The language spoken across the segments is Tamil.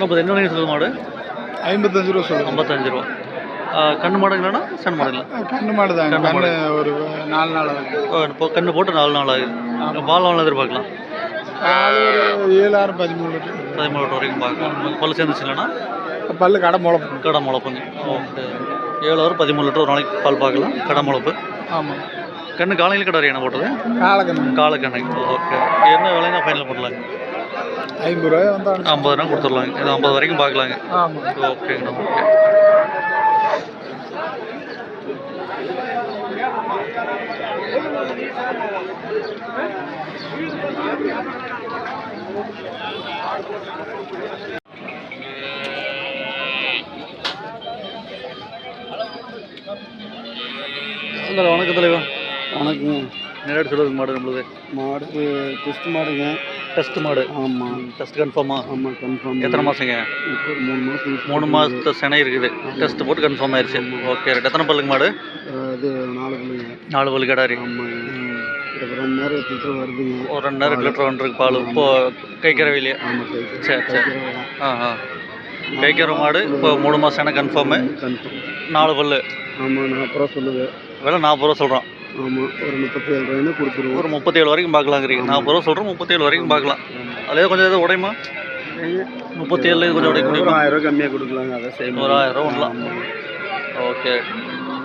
நம்ம என்ன சொல்லுது மாடு? ஐம்பத்தஞ்சு ரூபா சொல்லுங்க. ஐம்பத்தஞ்சு ரூபா. கண்ணு மாடுங்களாண்ணா சன் மாடுங்களா கண்ணு மாடு தாங்க. கண்ணு ஒரு நாலு நாள் இப்போ கண்ணு போட்டு நாலு நாள் ஆகுது. பால் எவ்வளோ எதிர்பார்க்கலாம். ஏழாயிரம் பதிமூணு பதிமூணு லிட்டர் வரைக்கும் பார்க்கலாம். பல்லு சேர்ந்துச்சு இல்லைன்னா பல்லு கடை முளைப்பு கடை முளைப்புங்க. ஓகே. ஏழு வரை பதிமூணு லிட்டர் ஒரு நாளைக்கு பால் பார்க்கலாம். கடை முளைப்பு. ஆமாம் கண்ணு காலையில் கடை என்ன போட்டது? காலக்கண்ணு. காலக்கண்ணை. ஓகே. என்ன விலைனா ஃபைனல் பண்ணலாங்க ஐம்பது ரூபாய் வந்தாங்க ஐம்பது ரூபா கொடுத்துடலாங்க. இது ஐம்பது வரைக்கும் பார்க்கலாங்க. ஆமாம் ஓகேங்கண்ணா ஓகே. வணக்கம் தலைவா. வணக்கங்க நேரடி சொல்லுங்க மாடு நம்மளுது. மாடு டெஸ்ட் மாடுங்க. டெஸ்ட் மாடு. ஆமாம் டெஸ்ட் கன்ஃபார்மா ஆமாம் கன்ஃபார்ம் எத்தனை மாதங்க மூணு மாதம் மூணு மாதத்து சினை இருக்குது. டெஸ்ட் போட்டு கன்ஃபார்ம் ஆயிடுச்சு ஓகே ரைட் எத்தனை பல்லுங்க மாடு? இது நாலு பிள்ளைங்க நாலு பல்லு கிடாரி. ஆமாங்க. ம். இப்போ ரெண்டு நேரம் லிட்டர் வருதுங்க. ஒரு ரெண்டு நேரம் லிட்டர் வந்துருக்கு பால். இப்போ கை கறவையிலே ஆமாம் சரி சரி. ஆ ஆ. கைக்கிற மாடு. இப்போ மூணு மாதம் சினை கன்ஃபார்மு கன்ஃபார்ம் நாலு பல்லு. ஆமாம் நான் அப்புறம் சொல்லுவேன் விலை நாற்பது ரூபா சொல்கிறோம் ஆமாம் ஒரு முப்பத்தி ஏழு ரூபாய்னு கொடுத்துருவோம். ஒரு முப்பத்தேழு வரைக்கும் பார்க்கலாங்கிறீங்க. நாற்பது ரூபா சொல்கிறோம் முப்பத்தேழு வரைக்கும் பார்க்கலாம். அதிலே கொஞ்சம் எதாவது உடையுமா? முப்பத்தேழு கொஞ்சம் உடைக்க முடியுமா ஆயிரம் கம்மியாக கொடுக்கலாங்க அதை செய்ய ஒரு ஆயிரம் ரூபா ஒன்றலாம் ஓகே.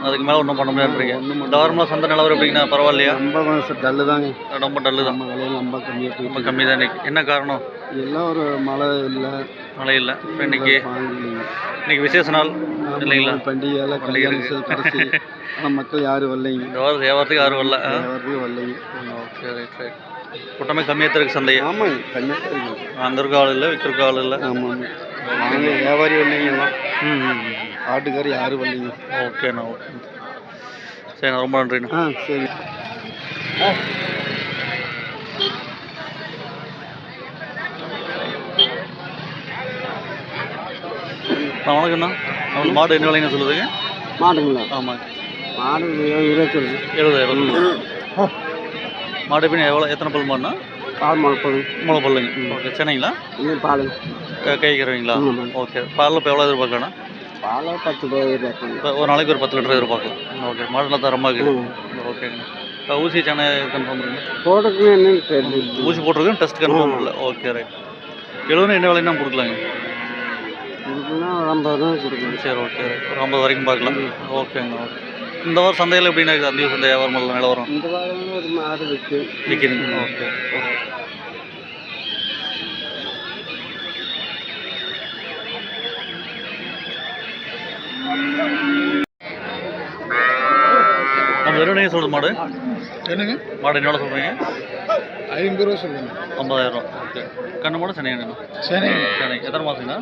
அதுக்கு மேலே ஒன்றும் பண்ண முடியாதுன்றீங்க நார்மலாக சந்தை நிலவரம் எப்படிங்கண்ணா? பரவாயில்லையா? ரொம்ப டல்லு தாங்க ரொம்ப டல்லு தான் விலையில ரொம்ப கம்மியாக ரொம்ப கம்மி தான் என்ன காரணம்? எல்லாம் ஒரு மழை இல்லை. மழை இல்லை. இப்போ இன்னைக்கு இன்னைக்கு விசேஷ நாள். இல்லைங்களா பண்டிகை எல்லாம் பண்டிகை. கடைசி. ஆனால் மக்கள் யாரும் வரலைங்க. இந்த வாரம் வியாபாரத்துக்கு யாரும் வரல ஆ? வியாபாரத்துக்கு வரலைங்க. ஓகே ரைட் ரைட் கூட்டமே கம்மியாக தான் இருக்குது சந்தையை. ஆமாங்க கம்மியாக தான் இருக்குது அங்கே ஆள் இல்லை விற்கிறக்கு ஆள் இல்லை. ஆமாங்க வாங்க வியாபாரி வரலைங்க எல்லாம். ம் ம், ம். ஆட்டுக்காரி யாரும் வரலைங்க. ஓகேண்ணா ஓகே. சரிண்ணா ரொம்ப நன்றிண்ணா. ஆ சரி. அண்ணா, வணக்கம்ண்ணா. மாடு என்ன விலைங்க சொல்லுதுங்க? மாடுங்களா? ஆமாம் மாடு இருபது சொல்லுங்க எழுபதாயிரம் மாடு எப்படி எவ்வளோ எத்தனை பல் மாடுனா பால் முளைப்பது மூளை பல்லுங்க. ஓகே சென்னைங்களா? பால். கை கறவைங்களா. ஓகே. பாலில் இப்போ எவ்வளோ எதிர்பார்க்கலாம்ண்ணா? பால் பத்து இப்போ ஒரு நாளைக்கு ஒரு பத்து லிட்டர் எதிர்பார்க்கலாம். ஓகே மாடுலாம் தரமாக இருக்குது ஓகேங்கண்ணா இப்போ ஊசி சேனை கன்ஃபார்ம் பண்ணுங்க. தெரியல. ஊசி போட்டிருக்கேன் டெஸ்ட் கன்ஃபார்ம் இல்லை ஓகே ரைட் எழுபது என்ன விலைன்னா கொடுக்கலாங்க? இதுக்குன்னா ஒரு ஐம்பது ரூபா கொடுக்கணும் சரி ஓகே ஒரு ஐம்பது வரைக்கும் பார்க்கலாம். ஓகேங்க ஓகே இந்த வாரம் சந்தையில் எப்படின்னா இருக்குது? அந்த சந்தை வியாபாரம் நிலவரம் இந்த வாரம் ஒரு மாடு விற்று விற்கிறீங்க. ஓகே ஓகே வெறும் சொல்கிறது மாடு? என்னங்க? மாடு என்னோட சொல்கிறீங்க ஐம்பது ரூபா சொல்லுங்க. ஐம்பதாயிரம் ஓகே கண்ணு மாடு சனி சரி சரி எத்தனை மாதங்கண்ணா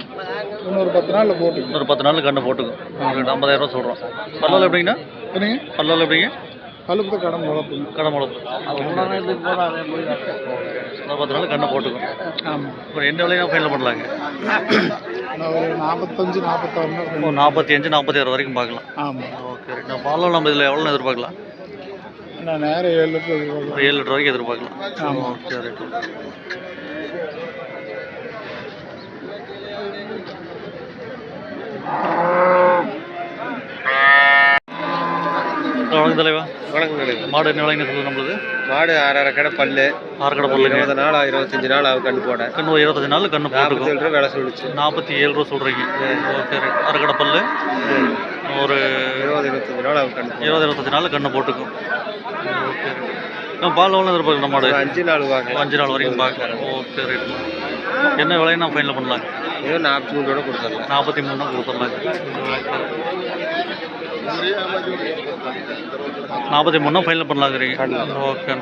இன்னொரு பத்து நாளில் போட்டுங்க ஒரு பத்து நாள் கண்ணு போட்டுக்கும். உங்களுக்கு ஐம்பதாயிரம் ரூபா சொல்கிறோம் பல்லால் எப்படிங்கண்ணா என்னங்க? பல்லால் எப்படிங்க? கழுப்பு கடன் முளைப்புங்க கடை முளப்பு ஒரு பத்து நாள் கண்ணை போட்டுக்கும். ஆமாம் ஒரு எந்த விலையும் ஃபைனல் பண்ணலாங்க. ஒரு நாற்பத்தஞ்சு நாற்பத்தாறுனா ஒரு நாற்பத்தி அஞ்சு நாற்பத்தி ஆறு வரைக்கும் பார்க்கலாம். ஆமாம் ஓகே நான் பாலில் நம்ம இதில் எவ்வளோ எதிர்பார்க்கலாம்? நான் நேரம் ஏழு லிட்டர் ஏழு லிட்டர் வரைக்கும் எதிர்பார்க்கலாம். ஆமாம். ஓகே ரைட் வணக்கம் தலைவா. வணக்கம் கிடையாது மாடு என்ன விலைங்க சொல்லுது நம்மளுது? மாடு ஆறரை கடை பல்லு. ஆறு கடை பொருளுங்க இருபது நாள் இருபத்தஞ்சு நாள் ஆகும் கண்டு போட. கண்ணு இருபத்தஞ்சு நாள் கண்ணு போட்டுக்கும். ரூபா வேலை சொல்லிச்சு நாற்பத்தி ஏழு ரூபா சொல்கிறீங்க ஓகே ரைட். ஆறு கடை பல்லு. ஒரு இருபது இருபத்தஞ்சு நாள் ஆகும் கண்டு இருபது இருபத்தஞ்சு நாள் கண்ணு போட்டுக்கும். ஓகே நம்ம பால் எவ்வளோ எதிர்பார்க்கணும் மாடு? அஞ்சு நாள் வாங்க. அஞ்சு நாள் வரைக்கும் பார்க்கலாம் ஓகே ரைட். என்ன விலைன்னு நான் ஃபைனல் பண்ணலாம். ஏதோ நாற்பத்தி மூணு ரூபா கொடுத்துடலாம். நாற்பத்தி மூணு கொடுத்துடலாம். நாற்பத்தி மூணு ஃபைனல் பண்ணலாங்கிறீங்க ஓகே